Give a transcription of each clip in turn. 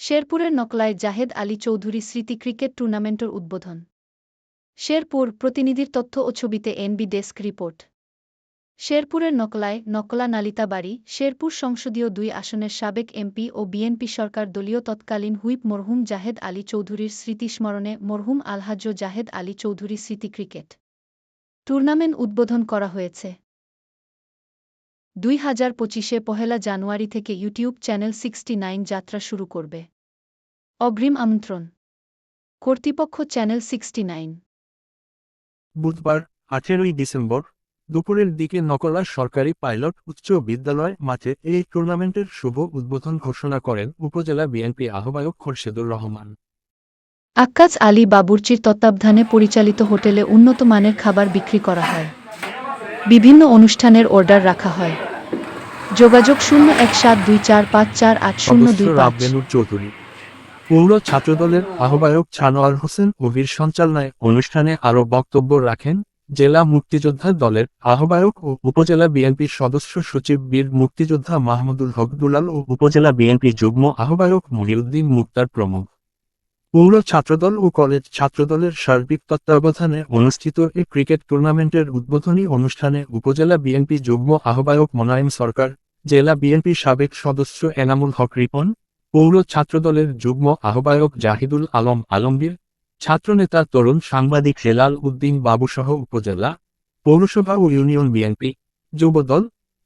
শেরপুরের নকলায় জাহেদ আলী চৌধুরী স্মৃতি ক্রিকেট টুর্নামেন্টের উদ্বোধন। শেরপুর প্রতিনিধির তথ্য ও ছবিতে এনবি ডেস্ক রিপোর্ট। শেরপুরের নকলায় নকলা নালিতাবাড়ি, শেরপুর সংসদীয় দুই আসনের সাবেক এমপি ও বিএনপি সরকার দলীয় তৎকালীন হুইপ মরহুম জাহেদ আলী চৌধুরীর স্মৃতিস্মরণে মরহুম আলহাজ্য জাহেদ আলী চৌধুরী স্মৃতি ক্রিকেট। টুর্নামেন্ট উদ্বোধন করা হয়েছে। দুই হাজার পঁচিশে পহেলা জানুয়ারি থেকে ইউটিউব চ্যানেল সিক্সটি নাইন যাত্রা শুরু করবে। অগ্রিম আমন্ত্রণ। কর্তৃপক্ষ চ্যানেল সিক্সটি নাইন। বুধবার আঠেরোই ডিসেম্বর দুপুরের দিকে নকলা সরকারি পাইলট উচ্চ বিদ্যালয় মাঠে এই টুর্নামেন্টের শুভ উদ্বোধন ঘোষণা করেন উপজেলা বিএনপি আহ্বায়ক খোরশেদুর রহমান। আক্কাজ আলী বাবুর্চির তত্ত্বাবধানে পরিচালিত হোটেলে উন্নত মানের খাবার বিক্রি করা হয়। বিভিন্ন অনুষ্ঠানের অর্ডার রাখা হয়। যোগাযোগ শূন্য এক সাত দুই চার পাঁচ চার আট শূন্য দুই পাঁচ। চৌধুরী। পৌর ছাত্রদলের আহ্বায়ক ছানোয়ার হোসেন অভির সঞ্চালনায় অনুষ্ঠানে আরও বক্তব্য রাখেন জেলা মুক্তিযোদ্ধা দলের আহ্বায়ক ও উপজেলা বিএনপির সদস্য সচিব বীর মুক্তিযোদ্ধা মাহমুদুল হক দুলাল ও উপজেলা বিএনপি যুগ্ম আহ্বায়ক মহিউদ্দিন মুক্তার প্রমুখ। পৌর ছাত্রদল ও কলেজ ছাত্রদলের সার্বিক তত্ত্বাবধানে অনুষ্ঠিত এই ক্রিকেট টুর্নামেন্টের উদ্বোধনী অনুষ্ঠানে উপজেলা বিএনপি যুগ্ম আহ্বায়ক মোনায়েম সরকার, জেলা বিএনপি সাবেক সদস্য এনামুল হক রিপন, পৌর ছাত্রদলের যুগ্ম আহ্বায়ক জাহিদুল আলম আলমগীর, ছাত্রনেতা তরুণ সাংবাদিক হেলাল উদ্দিন বাবুসহ উপজেলা, পৌরসভা ও ইউনিয়ন বিএনপি, যুবদল,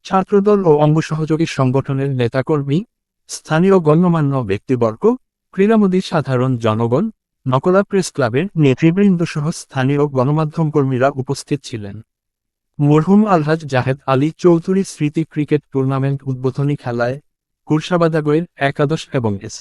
ছাত্রদল ও অঙ্গ সহযোগী সংগঠনের নেতাকর্মী, স্থানীয় গণ্যমান্য ব্যক্তিবর্গ ক্রীড়ামোদী সাধারণ জনগণ নকলা প্রেস ক্লাবের নেতৃবৃন্দ সহ স্থানীয় গণমাধ্যম কর্মীরা উপস্থিত ছিলেন। মরহুম আলহাজ জাহেদ আলী চৌধুরী স্মৃতি ক্রিকেট টুর্নামেন্ট উদ্বোধনী খেলায় কুরসাবাদাগোয়ের একাদশ এবং এস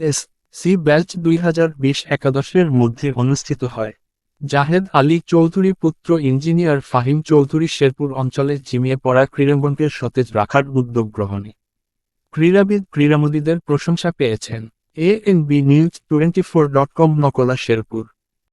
এস সি ব্যাচ দুই হাজার বিশ একাদশের মধ্যে অনুষ্ঠিত হয়। জাহেদ আলী চৌধুরী পুত্র ইঞ্জিনিয়ার ফাহিম চৌধুরী শেরপুর অঞ্চলে জিমিয়ে পড়া ক্রীড়াঙ্গনকে সতেজ রাখার উদ্যোগ গ্রহণে। ক্রীড়াবিদ ক্রীড়ামোদীদের প্রশংসা পেয়েছেন। A N B news twenty four dot com Nakla Sherpur